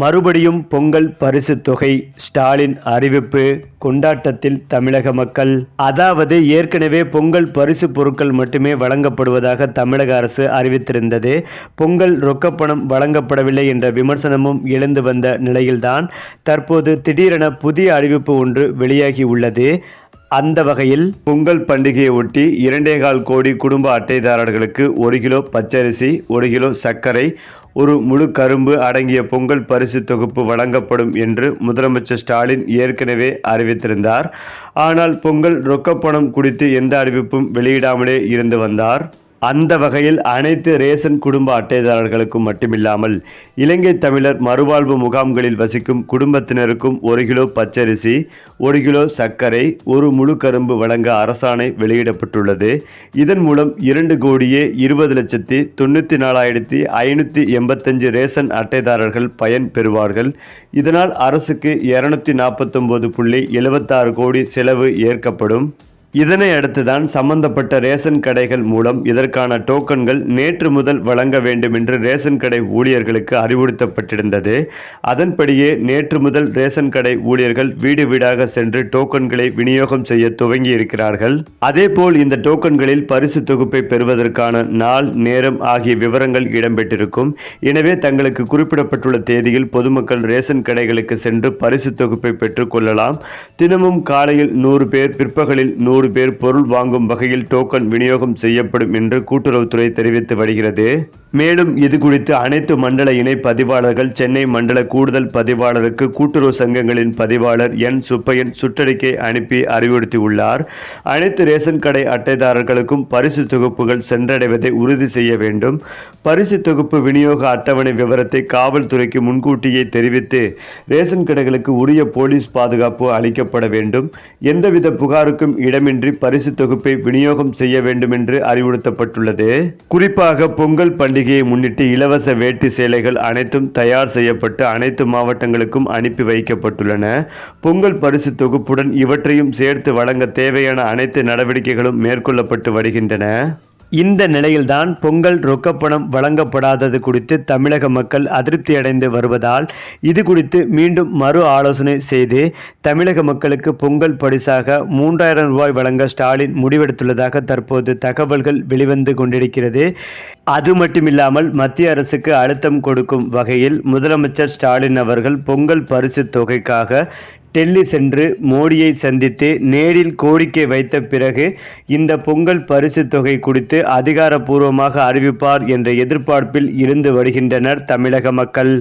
மறுபடியும் பொங்கல் பரிசு தொகை ஸ்டாலின் அறிவிப்பு கொண்டாட்டத்தில் தமிழக மக்கள். அதாவது ஏற்கனவே பொங்கல் பரிசு பொருட்கள் மட்டுமே வழங்கப்படுவதாக தமிழக அரசு அறிவித்திருந்தது. பொங்கல் ரொக்கப்பணம் வழங்கப்படவில்லை என்ற விமர்சனமும் எழுந்து வந்த நிலையில்தான் தற்போது திடீரென புதிய அறிவிப்பு ஒன்று வெளியாகி உள்ளது. அந்த வகையில் பொங்கல் பண்டிகையை ஒட்டி இரண்டே கால் கோடி குடும்ப அட்டைதாரர்களுக்கு ஒரு கிலோ பச்சரிசி ஒரு கிலோ சர்க்கரை ஒரு முழு கரும்பு அடங்கிய பொங்கல் பரிசு தொகுப்பு வழங்கப்படும் என்று முதலமைச்சர் ஸ்டாலின் ஏற்கனவே அறிவித்திருந்தார். ஆனால் பொங்கல் ரொக்கப்பணம் குறித்து எந்த அறிவிப்பும் வெளியிடாமலே இருந்து வந்தார். அந்த வகையில் அனைத்து ரேசன் குடும்ப அட்டைதாரர்களுக்கும் மட்டுமில்லாமல் இலங்கை தமிழர் மறுவாழ்வு முகாம்களில் வசிக்கும் குடும்பத்தினருக்கும் ஒரு கிலோ பச்சரிசி ஒரு கிலோ சர்க்கரை ஒரு முழு கரும்பு வழங்க அரசாணை வெளியிடப்பட்டுள்ளது. இதன் மூலம் இரண்டு கோடியே இருபது லட்சத்தி தொண்ணூற்றி நாலாயிரத்தி ஐநூற்றி எண்பத்தஞ்சு ரேசன் அட்டைதாரர்கள் பயன் பெறுவார்கள். இதனால் அரசுக்கு இருநூத்தி நாற்பத்தொம்போது புள்ளி எழுபத்தாறு கோடி செலவு ஏற்கப்படும். இதனை அடுத்துதான் சம்பந்தப்பட்ட ரேஷன் கடைகள் மூலம் இதற்கான டோக்கன்கள் நேற்று முதல் வழங்க வேண்டும் என்று ரேஷன் கடை ஊழியர்களுக்கு அறிவுறுத்தப்பட்டிருந்தது. அதன்படியே நேற்று முதல் ரேஷன் கடை ஊழியர்கள் வீடு வீடாக சென்று டோக்கன்களை விநியோகம் செய்ய துவங்கி இருக்கிறார்கள் அதேபோல் இந்த டோக்கன்களில் பரிசு தொகுப்பை பெறுவதற்கான நாள் நேரம் ஆகிய விவரங்கள் இடம்பெற்றிருக்கும். எனவே தங்களுக்கு குறிப்பிடப்பட்டுள்ள தேதியில் பொதுமக்கள் ரேஷன் கடைகளுக்கு சென்று பரிசு தொகுப்பை பெற்றுக்கொள்ளலாம் தினமும் காலையில் நூறு பேர் பிற்பகலில் நூறு நூறு பேர் பொருள் வாங்கும் வகையில் டோக்கன் விநியோகம் செய்யப்படும் என்று கூட்டுறவுத்துறை தெரிவித்து வருகிறது. மேலும் இது குறித்து அனைத்து மண்டல இணை பதிவாளர்கள் சென்னை மண்டல கூடுதல் பதிவாளருக்கு கூட்டுறவு சங்கங்களின் பதிவாளர் என். சுப்பையன் சுற்றறிக்கை அனுப்பி அறிவுறுத்தியுள்ளார். அனைத்து ரேஷன் கடை அட்டைதாரர்களுக்கும் பரிசு தொகுப்புகள் சென்றடைவதை உறுதி செய்ய வேண்டும். பரிசு தொகுப்பு விநியோக அட்டவணை விவரத்தை காவல்துறைக்கு முன்கூட்டியே தெரிவித்து ரேஷன் கடைகளுக்கு உரிய போலீஸ் பாதுகாப்பு அளிக்கப்பட வேண்டும். எந்தவித புகாருக்கும் இடமின்றி பரிசு தொகுப்பை விநியோகம் செய்ய வேண்டும் என்று அறிவுறுத்தப்பட்டுள்ளது. குறிப்பாக பொங்கல் பண்டிகையை முன்னிட்டு இலவச வேட்டி சேலைகள் அனைத்தும் தயார் செய்யப்பட்டு அனைத்து மாவட்டங்களுக்கும் அனுப்பி வைக்கப்பட்டுள்ளன. பொங்கல் பரிசு தொகுப்புடன் இவற்றையும் சேர்த்து வழங்க தேவையான அனைத்து நடவடிக்கைகளும் மேற்கொள்ளப்பட்டு வருகின்றன. இந்த நிலையில்தான் பொங்கல் ரொக்கப்பணம் வழங்கப்படாதது குறித்து தமிழக மக்கள் அதிருப்தி அடைந்து வருவதால் இது குறித்து மீண்டும் மறு ஆலோசனை செய்து தமிழக மக்களுக்கு பொங்கல் பரிசாக மூன்றாயிரம் ரூபாய் வழங்க ஸ்டாலின் முடிவெடுத்துள்ளதாக தற்போது தகவல்கள் வெளிவந்து கொண்டிருக்கிறது. அது மட்டுமில்லாமல் மத்திய அரசுக்கு அழுத்தம் கொடுக்கும் வகையில் முதலமைச்சர் ஸ்டாலின் அவர்கள் பொங்கல் பரிசு தொகைக்காக டெல்லி சென்று மோடியை சந்தித்து நேரில் கோரிக்கை வைத்த பிறகு இந்த பொங்கல் பரிசு தொகை குறித்து அதிகாரப்பூர்வமாக அறிவிப்பார் என்ற எதிர்பார்ப்பில் இருந்து வருகின்றனர் தமிழக மக்கள்.